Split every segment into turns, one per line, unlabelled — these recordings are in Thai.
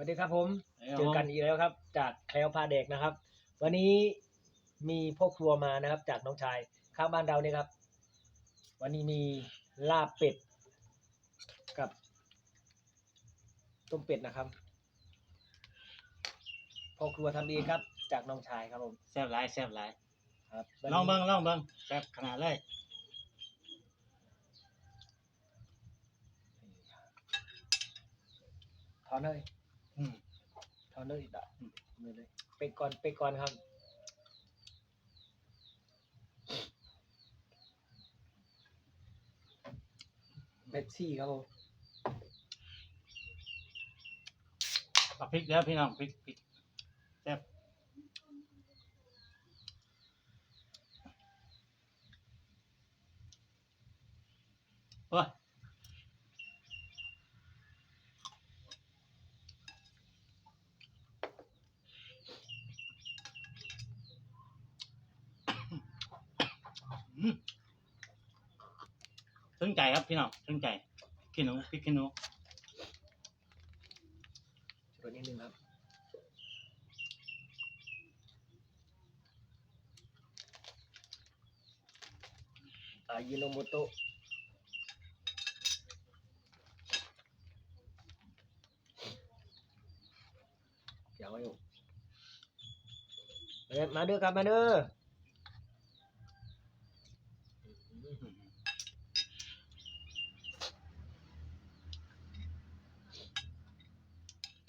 สวัสดีครับผม
เอ้ย
เจอกันอีกแล้วครับ จากแคลวพาเด็กนะครับ วันนี้มีพ่อครัวมานะครับ จากน้องชายข้างบ้านเราเนี่ยครับ วันนี้มีลาบเป็ดกับต้มเป็ดนะครับพ่อครัวทำเองครับ จากน้องชายครับผม
แซ่บหลายแซ่บหลาย
ครับ
ลองเบิ่งลองเบิ่งแซ่บขนาดเลย
ถอนเลย
อืม
ถอนเลยดะ
อืม
มือเลยไปก่อนไปก่อนครับ เบปซี่ครับผม
เอาพริกแล้วพี่น้องพริกพริกแซ่บโอ้ยอืม สนใจครับพี่น้องสนใจขี้หนูพริกขี้หนู
ตัวนี้หนึ่งครับอายิโนโมโตะเดี๋ยวไว้อยู่มาเด้อครับมาเด้อ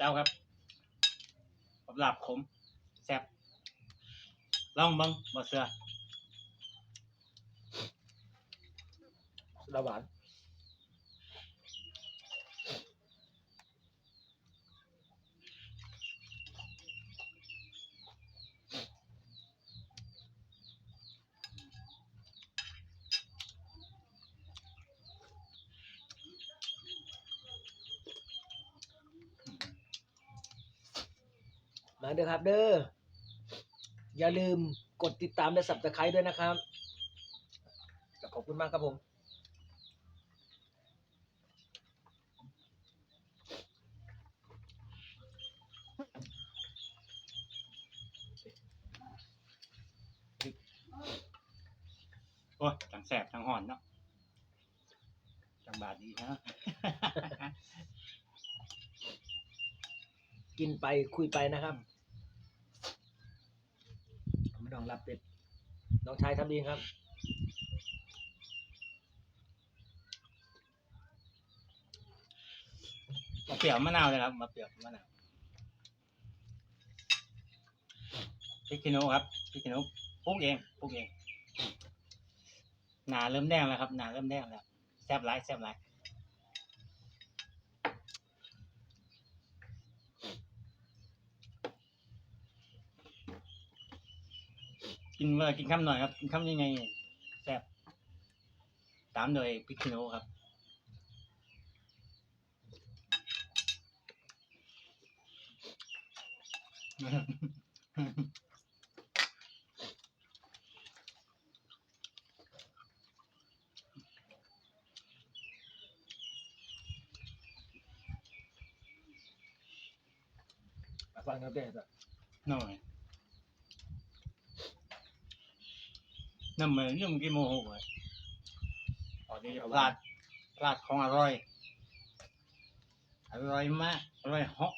เจ้าครับกับลาบขมแซ่บลองเบังบ่เสือ
ระหวาน เด้อครับเด้ออย่าลืมกดติดตามและสับตะไคร้ด้วยนะครับ ขอบคุณมากครับผม
โอ้ยจังแซ่บจังห่อนเนาะจังบาดดีนะ
กินไปคุยไปนะครับ ไม่ต้องรับเป็ดน้องชายทำเองครับ
มาเปรียวมะนาวเลยครับ มาเปรียวมะนาวพริกขี้หนูครับพริกขี้หนูปลูกเองปลูกเองหนาเริ่มแดงแล้วครับหนาเริ่มแดงแล้วแซ่บหลายแซ่บหลาย กินเมื่อกินคำหน่อยครับ กินคำยังไงแซ่บตามโดยพริกขี้หนูครับ
ฟังครับเด็ดอะ
หน่อย น้ำเหมือนยุ่งกี่โมงเลยตอนนี้จะพลาดพลาดของอร่อย อร่อยมากอร่อยเหาะ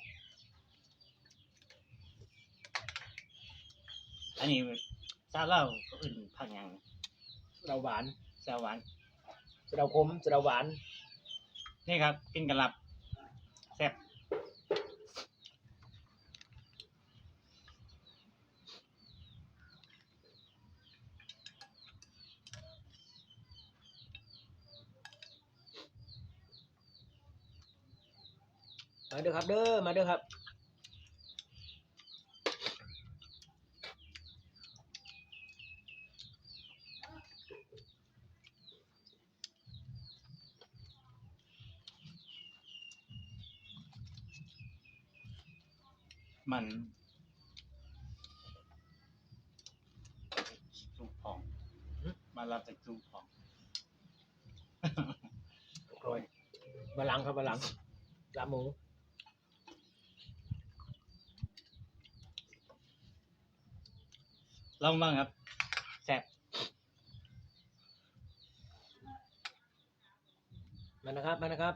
อันนี้ซาเล่าก็อื่นพักหยัง
เราหวาน
ซาหวาน
เราคมเราหวาน
นี่ครับ กินกระลับแซ่บ
มาเด้อครับเด้อมาเด้อครับ
มันจูพอง
หึ
มารับจากจูพอง
โรยบะหลังครับบะหลังลาบหมู
ลองบ้างครับแซ่บ
มานะครับมานะครับ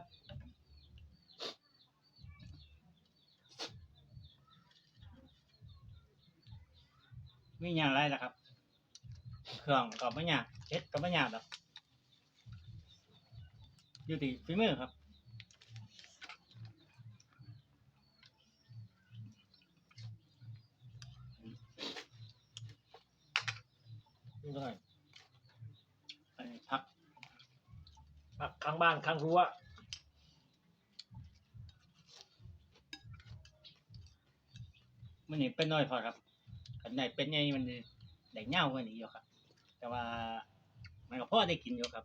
ไม่ยากไรนะครับ เครื่องก็ไม่ยากเช็ดก็ไม่ยากหรอกอยู่ที่ฝีมือครับ
นี่หน่อย
อันนี้พัก
ผักข้างบ้านข้างรั้ว
มันนี่เป็นน้อยพอครับขันไหนเป็นไงมันได้เง่ากว่านี้อยู่ครับ แต่ว่ามันก็พ่อได้กินอยู่ครับ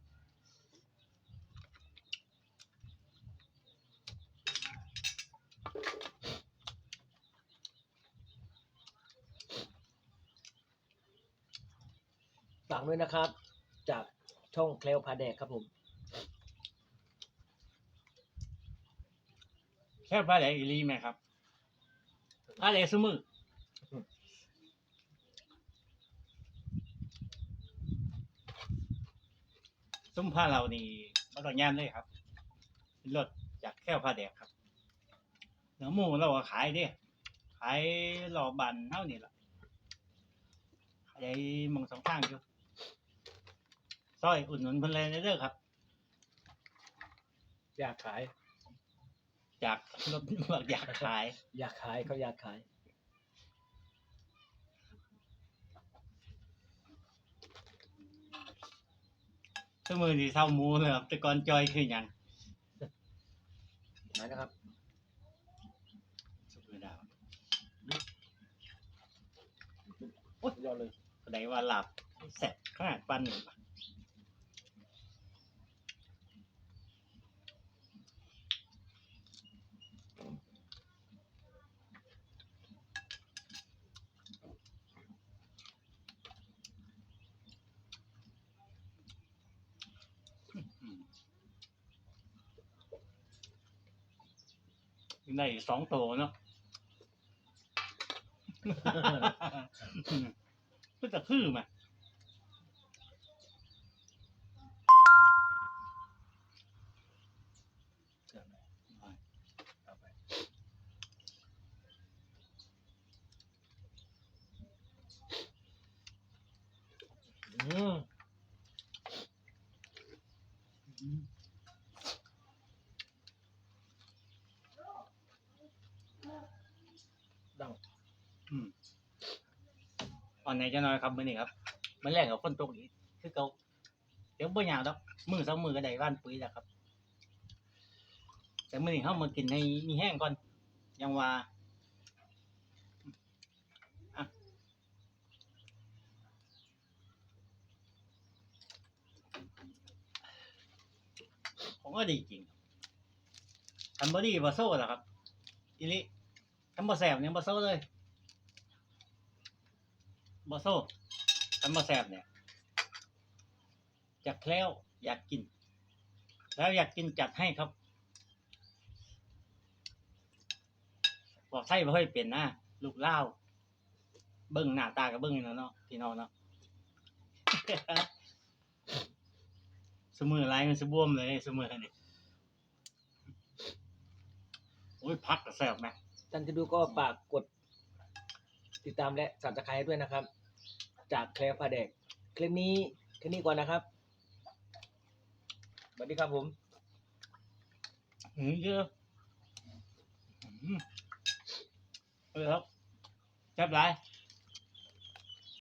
ฝากด้วยนะครับ จากช่องแคลวพาแดกครับผม
แค่ปลาไหลอีหลีไหมครับปลาไหลสมือซุ้มผ้าเรานี่มาต่องานเลยครับรถจากแค่ผ้าแดกครับเนื้อหมูเราก็ขายเด้ขายหล่อบันเท่านี่แหละขายมองสองข้างอยู่ ซอยอุ่นหนุนเพิ่นเลยเด้อครับ
อยากขาย
จากรถบอกอยากขาย
อยากขายเขาอยากขาย
สมือที่เศร้าหมูเลยครับแต่ก่อนจอยคือหยัง
มานะครับ
สมือดาว
ยอดเลย
แสดงว่าหลับแสบขนาดปันหนึ่ง ได้สองโตเนาะ ก็จะคือมา
อืมดัง
อืม อนไหนจะน้อยครับมื้อนี้ครับมันแรกกับคนตกอีกคือเก่าเดี๋ยวบ่ยากดอกมือสองมือก็ได้บ้านปุ๋ยแล้วครับ แต่มื้อนี้เฮามากินให้มีแห้งก่อนยังว่าอะผมก็ดีจริงทำบ่ดีบ่โซ่หรอครับอีลิทำบ่แสบเนี่ยบ่โซ่เลย บอโซ่ทำมาแซบเนี่ยอยากแล้วอยากกิน แล้วอยากกินจัดให้ครับบอกไทยไม่ค่อยเปลี่ยนหน้าลูกเล่าเบิ้งหน้าตากับเบิ้งนี่เนาะเนาะพี่น้องเนาะสมือไรมันสบวมเลยสมือนี่โอ้ยพักกับแซบไหม
ท่านที่ดูก็ฝากกดติดตามและสับสไครต์ด้วยนะครับ จากแคลวพาเดกคลิปนี้แค่นี้ก่อนนะครับสวัสดีครับผม
หืมเยอะอืมเออครับแซ่บไร